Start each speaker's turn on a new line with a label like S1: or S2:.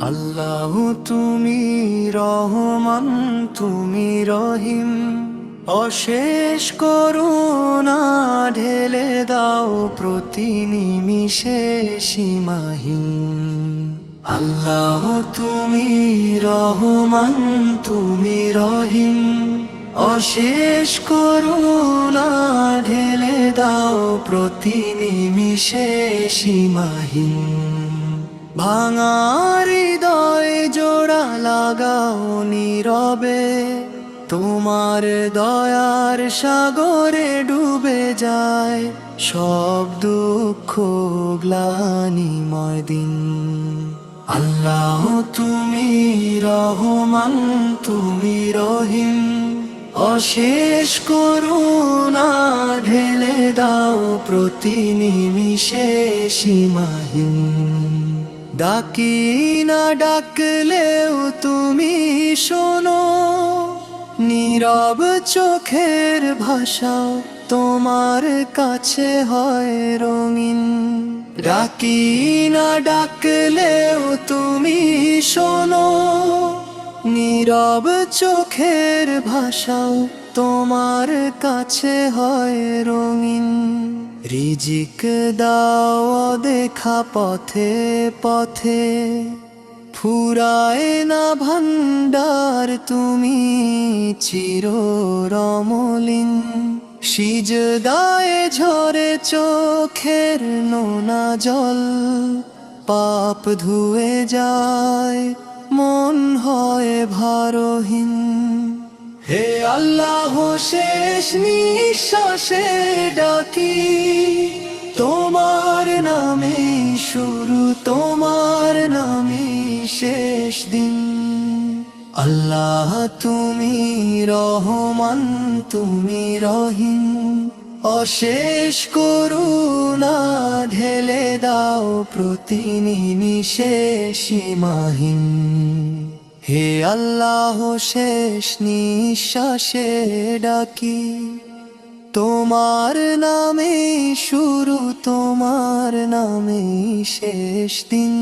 S1: আল্লাহ তুমি রহমান, তুমি রহিম। অশেষ করুণা ঢেলে দাও প্রতি নিমিষে সীমাহীন আল্লাহ তুমি রহমান, তুমি রহিম। অশেষ করুণা ঢেলে দাও প্রতি নিমিষে সীমাহীন ভাঙা হৃদয় জোড়া লাগাও নীরবে, তোমার দয়ার সাগরে ডুবে যায় সব দুঃখ গ্লানিময় দিন। আল্লাহ তুমি রহমান, তুমি রহিম, অশেষ করুণা ঢেলে দাও প্রতি নিমিষে সীমাহীন। ডাকি না ডাকলেও তুমি শোনো। নীরব চোখের ভাষাও তোমার কাছে হয় রঙিন। ডাকি না ডাকলেও তুমি শোনো। নীরব চোখের ভাষাও তোমার কাছে হয় রঙিন। রিজিক দাও দেখা পথে পথে, ফুরায় না ভান্ডার তুমি চির রমলিন সিজদায় ঝরে চোখের নোনা জল, পাপ ধুয়ে যায়, মন হয় ভারহীন। হে আল্লাহ শেষ নিঃশ্বাসে ডাকি, তোমার নামে শুরু, তোমার নামে শেষ দিন। আল্লাহ, তুমি রহমান, তুমি রহিম। অশেষ করুণা ঢেলে দাও প্রতি নিমিষে সীমাহীন। হে আল্লাহ শেষ নিঃশ্বাসে ডাকি তোমার নামে শুরু তোমার নামে শেষ দিন।